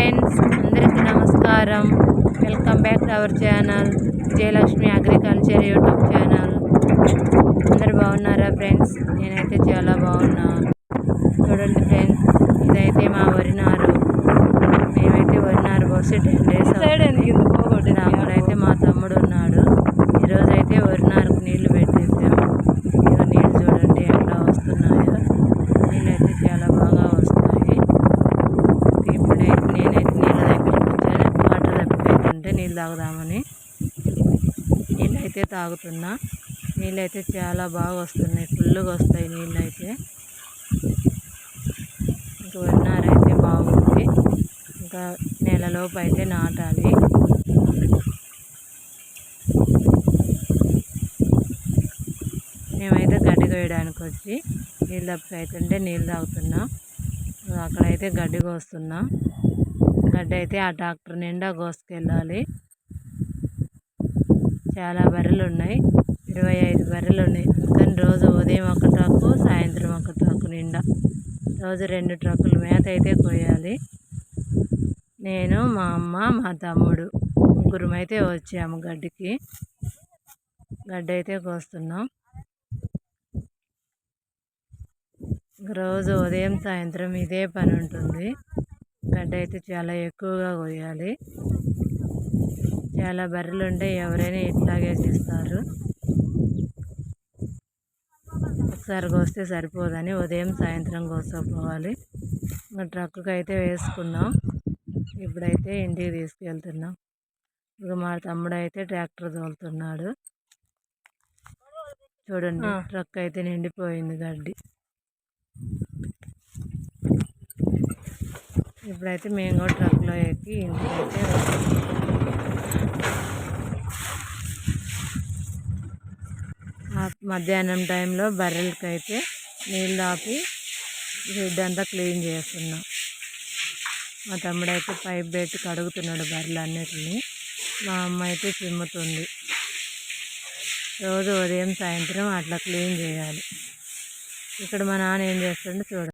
Friends అందరికీ నమస్కారం. Welcome back to our channel Jayalakshmi agriculture YouTube channel. అందరు బాగున్నారా ఫ్రెండ్స్? నేనైతే చాలా బాగున్నా. చూడండి ఫ్రెండ్స్ ఇదైతే మా వరి నారు. మేమైతే వరి నారు పోసి టెన్ డేస్ అక్కడైతే మా తమ్ముడు ఉన్నాడు ఈరోజు అయితే వరి నారుకు నీళ్ళు పెట్టేసాం ఇక నీళ్ళు చూడండి ఎట్లా వస్తున్నాయో నీళ్ళు అయితే చాలా బాగా వస్తాయి ఇప్పుడైతే నేనైతే నీళ్ళ దగ్గరికి వచ్చాను వాటర్ తప్పిపోతుంటే నీళ్ళు తాగుదామని. నీళ్ళైతే తాగుతున్నా. నీళ్ళు అయితే చాలా బాగా వస్తున్నాయి. ఫుల్గా వస్తాయి నీళ్ళు అయితే ఇంకా వరినారైతే బాగుంది. ఇంకా నెలలోపు అయితే నాటాలి. మేమైతే గడ్డి కోయడానికి వచ్చి నీళ్ళు తప్పిపోతుంటే నీళ్ళు తాగుతున్నాం. అక్కడైతే గడ్డి కోస్తున్నాం. గడ్డి అయితే ఆ ట్రాక్టర్ నిండా కోసుకెళ్ళాలి. చాలా బర్రెలు ఉన్నాయి ఇరవై ఐదు బర్రెలు ఉన్నాయి అందుకని రోజు ఉదయం ఒక ట్రక్కు సాయంత్రం ఒక ట్రక్కు నిండా. రోజు రెండు ట్రక్కులు మేత అయితే కోయాలి. నేను మా అమ్మ మా తమ్ముడు ముగ్గురం అయితే వచ్చాము గడ్డికి. గడ్డి అయితే కోస్తున్నాం రోజు ఉదయం సాయంత్రం ఇదే పని ఉంటుంది గడ్డ అయితే చాలా ఎక్కువగా కోయాలి. చాలా బర్రెలు ఉంటే ఎవరైనా ఇట్లాగే చేస్తారు ఒకసారి కోస్తే సరిపోదని ఉదయం సాయంత్రం కోసపోవాలి ఇంకా ట్రక్కుకి అయితే వేసుకున్నాం. ఇప్పుడైతే ఇంటికి తీసుకెళ్తున్నాం. ఇక మా తమ్ముడు అయితే ట్రాక్టర్ తోలుతున్నాడు. చూడండి ట్రక్ అయితే నిండిపోయింది గడ్డి. ఇప్పుడైతే మేము కూడా ట్రక్లో ఎక్కి ఇంటికైతే మధ్యాహ్నం టైంలో బర్రెలకి అయితే నీళ్ళు ఆపి షెడ్ అంతా క్లీన్ చేస్తున్నాం. మా తమ్ముడు అయితే పైప్ పెట్టి కడుగుతున్నాడు బర్రెలు అన్నిటిని మా అమ్మ అయితే చిమ్ముతుంది. రోజు ఉదయం సాయంత్రం అట్లా క్లీన్ చేయాలి. ఇక్కడ మా నాన్న ఏం చేస్తుండో చూడాలి